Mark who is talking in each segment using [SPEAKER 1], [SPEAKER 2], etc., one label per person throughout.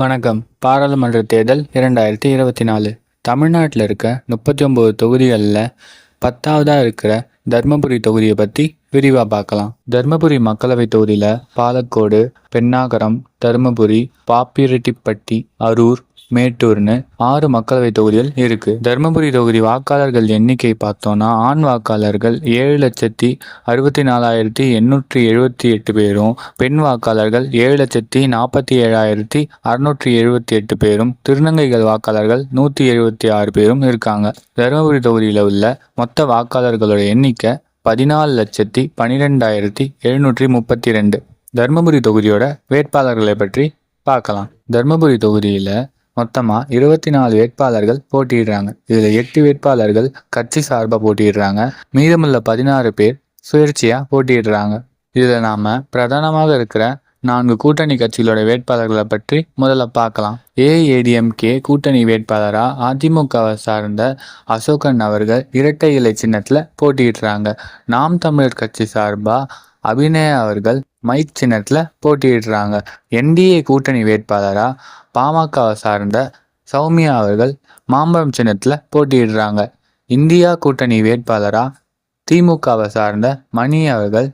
[SPEAKER 1] வணக்கம். பாராளுமன்ற தேர்தல் இரண்டாயிரத்தி இருபத்தி நாலு. தமிழ்நாட்டில் இருக்க முப்பத்தி ஒம்பது தொகுதிகளில் பத்தாவதாக இருக்கிற தர்மபுரி தொகுதியை பற்றி விரிவாக பார்க்கலாம். தர்மபுரி மக்களவை தொகுதியில் பாலக்கோடு பெண்ணாகரம் தர்மபுரி பாப்பிரெட்டிப்பட்டி அரூர் மேட்டூர்னு ஆறு மக்களவை தொகுதிகள் இருக்கு. தருமபுரி தொகுதி வாக்காளர்கள் எண்ணிக்கை பார்த்தோம்னா ஆண் வாக்காளர்கள் ஏழு லட்சத்தி அறுபத்தி நாலாயிரத்தி எண்ணூற்றி எழுபத்தி எட்டு பேரும் பெண் வாக்காளர்கள் ஏழு லட்சத்தி நாற்பத்தி ஏழாயிரத்தி அறுநூற்றி எழுபத்தி எட்டு பேரும் திருநங்கைகள் வாக்காளர்கள் நூற்றி எழுபத்தி ஆறு பேரும் இருக்காங்க. தருமபுரி தொகுதியில் உள்ள மொத்த வாக்காளர்களோட எண்ணிக்கை பதினாலு லட்சத்தி பனிரெண்டாயிரத்தி எழுநூற்றி முப்பத்தி ரெண்டு. தருமபுரி தொகுதியோட வேட்பாளர்களை பற்றி பார்க்கலாம். தருமபுரி தொகுதியில் மொத்தமாக இருபத்தி நாலு வேட்பாளர்கள் போட்டியிடுறாங்க. இதில் எட்டு வேட்பாளர்கள் கட்சி சார்பாக போட்டியிடுறாங்க. மீதமுள்ள பதினாறு பேர் சுயேட்சையாக போட்டியிடுறாங்க. இதில் நாம் பிரதானமாக இருக்கிற நான்கு கூட்டணி கட்சிகளோட வேட்பாளர்களை பற்றி முதல்ல பார்க்கலாம். ஏஏடிஎம்கே கூட்டணி வேட்பாளராக அதிமுகவை சார்ந்த அசோகன் அவர்கள் இரட்டை இலை சின்னத்தில் போட்டியிடுறாங்க. நாம் தமிழர் கட்சி சார்பாக அபிநய அவர்கள் மைக் சின்னத்தில் போட்டியிடுறாங்க. என்டிஏ கூட்டணி வேட்பாளராக பாமகவை சார்ந்த சௌமியா அவர்கள் மாம்பழம் சின்னத்தில் போட்டியிடுறாங்க. இந்தியா கூட்டணி வேட்பாளராக திமுகவை சார்ந்த மணி அவர்கள்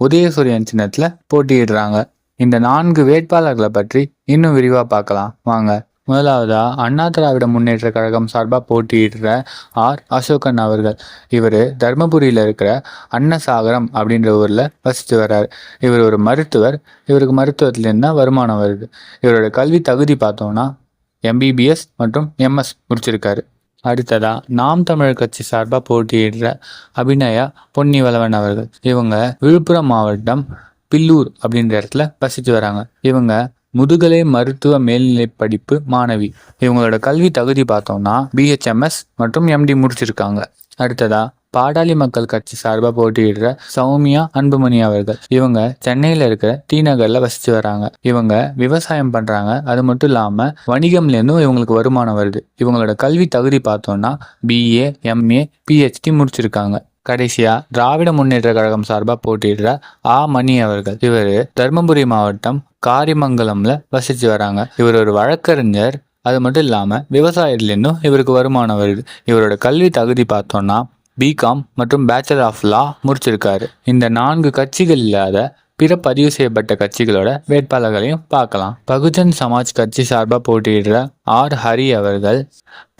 [SPEAKER 1] உதயசூரியன் சின்னத்தில் போட்டியிடுறாங்க. இந்த நான்கு வேட்பாளர்களை பற்றி இன்னும் விரிவாக பார்க்கலாம். வாங்க. முதலாவதா அண்ணா திராவிட முன்னேற்ற கழகம் சார்பாக போட்டியிடுற ஆர். அசோகன் அவர்கள். இவர் தர்மபுரியில் இருக்கிற அன்னசாகரம் அப்படின்ற ஊரில் வசித்து வர்றார். இவர் ஒரு மருத்துவர். இவருக்கு மருத்துவத்துலேருந்து தான் வருமானம் வருது. இவரோட கல்வி தகுதி பார்த்தோம்னா எம்பிபிஎஸ் மற்றும் எம்எஸ் முடிச்சிருக்காரு. அடுத்ததா நாம் தமிழர் கட்சி சார்பாக போட்டியிடுற அபிநயா பொன்னிவளவன் அவர்கள். இவங்க விழுப்புரம் மாவட்டம் பில்லூர் அப்படின்ற இடத்துல வசித்து வராங்க. இவங்க முதுகலை மருத்துவ மேல்நிலை படிப்பு மாணவி. இவங்களோட கல்வி தகுதி பார்த்தோம்னா பிஹெச்எம்எஸ் மற்றும் எம்டி முடிச்சிருக்காங்க. அடுத்ததா பாடாளி மக்கள் கட்சி சார்பாக போட்டியிடுற சௌமியா அன்புமணி அவர்கள். இவங்க சென்னையில் இருக்கிற டி நகரில் வசித்து வராங்க. இவங்க விவசாயம் பண்ணுறாங்க அது மட்டும் இல்லாமல் வணிகம்லேருந்தும் இவங்களுக்கு வருமானம் வருது. இவங்களோட கல்வி தகுதி பார்த்தோம்னா பிஏ எம்ஏ பிஹெச்டி முடிச்சிருக்காங்க. கடைசியா திராவிட முன்னேற்ற கழகம் சார்பாக போட்டியிடுற ஆ. மணி அவர்கள். இவர் தருமபுரி மாவட்டம் காரிமங்கலம்ல வசிச்சு வராங்க. இவர் ஒரு வழக்கறிஞர். அது மட்டும் இல்லாமல் விவசாயத்துலேருந்தும் இவருக்கு வருமானம் வருது. இவரோட கல்வி தகுதி பார்த்தோம்னா பிகாம் மற்றும் பேச்சுலர் ஆஃப் லா முடிச்சிருக்காரு. இந்த நான்கு கட்சிகள் இல்லாத பிற பதிவு செய்யப்பட்ட கட்சிகளோட வேட்பாளர்களையும் பார்க்கலாம். பகுஜன் சமாஜ் கட்சி சார்பாக போட்டியிடுற ஆர். ஹரி அவர்கள்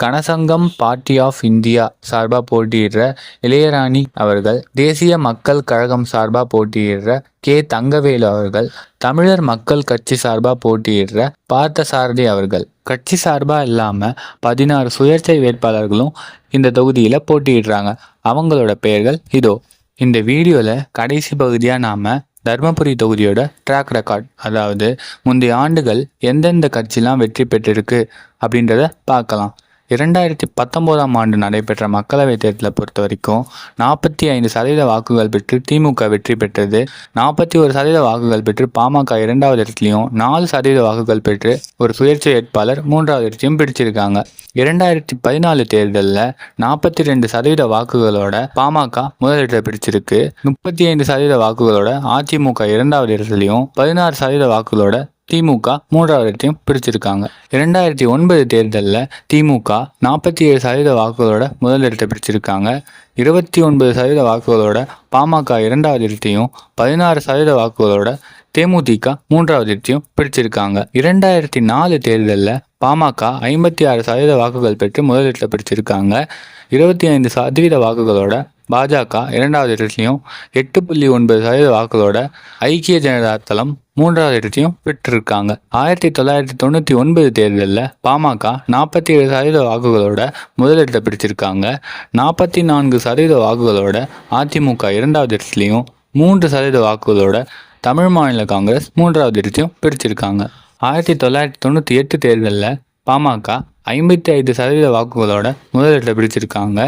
[SPEAKER 1] கனசங்கம் பார்ட்டி ஆஃப் இந்தியா சார்பாக போட்டியிடுற இளையராணி அவர்கள் தேசிய மக்கள் கழகம் சார்பாக போட்டியிடுற கே. தங்கவேலு அவர்கள் தமிழர் மக்கள் கட்சி சார்பாக போட்டியிடுற பார்த்தசாரதி அவர்கள். கட்சி சார்பாக இல்லாமல் பதினாறு சுயேட்சை வேட்பாளர்களும் இந்த தொகுதியில் போட்டியிடுறாங்க. அவங்களோட பெயர்கள் இதோ. இந்த வீடியோவில் கடைசி பகுதியாக நாம் தர்மபுரி தொகுதியோட ட்ராக் ரெக்கார்ட் அதாவது முந்தைய ஆண்டுகள் எந்தெந்த கட்சிலாம் வெற்றி பெற்றிருக்கு அப்படின்றத பார்க்கலாம். இரண்டாயிரத்தி பத்தொம்போதாம் ஆண்டு நடைபெற்ற மக்களவைத் தேர்தலை பொறுத்த வரைக்கும் நாற்பத்தி ஐந்து சதவீத வாக்குகள் பெற்று திமுக வெற்றி பெற்றது. நாற்பத்தி ஒரு சதவீத வாக்குகள் பெற்று பாமக இரண்டாவது இடத்துலையும் நாலு சதவீத வாக்குகள் பெற்று ஒரு சுயேட்சை வேட்பாளர் மூன்றாவது இடத்தையும் பிடிச்சிருக்காங்க. இரண்டாயிரத்தி பதினாலு தேர்தலில் நாற்பத்தி ரெண்டு சதவீத வாக்குகளோட பாமக முதலிடத்தை பிடிச்சிருக்கு. முப்பத்தி ஐந்து சதவீத வாக்குகளோட அதிமுக இரண்டாவது இடத்துலையும் பதினாறு சதவீத வாக்குகளோட திமுக மூன்றாவது இடத்தையும் பிடிச்சிருக்காங்க இரண்டாயிரத்தி ஒன்பது தேர்தலில் திமுக நாற்பத்தி ஏழு சதவீத வாக்குகளோட முதலிடத்தை பிடிச்சிருக்காங்க இருபத்தி ஒன்பது சதவீத வாக்குகளோட பாமக இரண்டாவது இடத்தையும் பதினாறு சதவீத வாக்குகளோட தேமுதிக மூன்றாவது இடத்தையும் பிடிச்சிருக்காங்க இரண்டாயிரத்தி நாலு தேர்தலில் பாமக ஐம்பத்தி ஆறு சதவீத வாக்குகள் பெற்று முதலிடத்தை பிடிச்சிருக்காங்க இருபத்தி ஐந்து சதவீத வாக்குகளோட பாஜக இரண்டாவது இடத்துலையும் எட்டு புள்ளி ஒன்பது சதவீத வாக்குகளோட ஐக்கிய ஜனதா தளம் மூன்றாவது இடத்தையும் பெற்றிருக்காங்க. ஆயிரத்தி தொள்ளாயிரத்தி தொண்ணூற்றி ஒன்பது தேர்தலில் பாமக நாற்பத்தி ஏழு சதவீத வாக்குகளோட முதலிடத்தை பிடிச்சிருக்காங்க. நாற்பத்தி நான்கு சதவீத வாக்குகளோட அதிமுக இரண்டாவது இடத்துலையும் மூன்று சதவீத வாக்குகளோட தமிழ் மாநில காங்கிரஸ் மூன்றாவது இடத்தையும் பிடிச்சிருக்காங்க. ஆயிரத்தி தொள்ளாயிரத்தி தொண்ணூற்றி எட்டு தேர்தலில் பாமக ஐம்பத்தி ஐந்து சதவீத வாக்குகளோட முதலிடத்தை பிடிச்சிருக்காங்க.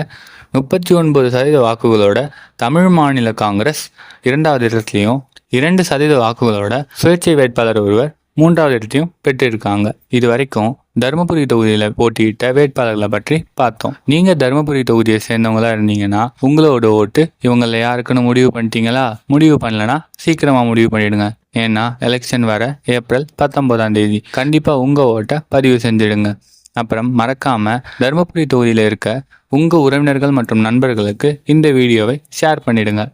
[SPEAKER 1] முப்பத்தி ஒன்பது சதவீத வாக்குகளோட தமிழ் மாநில காங்கிரஸ் இரண்டாவது இடத்துலையும் இரண்டு சதவீத வாக்குகளோட சுயேட்சை வேட்பாளர் ஒருவர் மூன்றாவது இடத்தையும் பெற்றிருக்காங்க. இது வரைக்கும் தருமபுரி தொகுதியில் போட்டியிட்ட வேட்பாளர்களை பற்றி பார்த்தோம். நீங்க தருமபுரி தொகுதியை சேர்ந்தவங்களா இருந்தீங்கன்னா உங்களோட ஓட்டு இவங்கள யாருக்குன்னு முடிவு பண்ணிட்டீங்களா? முடிவு பண்ணலனா சீக்கிரமா முடிவு பண்ணிடுங்க. ஏன்னா எலெக்ஷன் வர ஏப்ரல் பத்தொன்பதாம் தேதி. கண்டிப்பா உங்க ஓட்டை பதிவு செஞ்சிடுங்க. அப்புறம் மறக்காம தருமபுரி தொகுதியில் இருக்க உங்கள் உறவினர்கள் மற்றும் நண்பர்களுக்கு இந்த வீடியோவை ஷேர் பண்ணிடுங்க.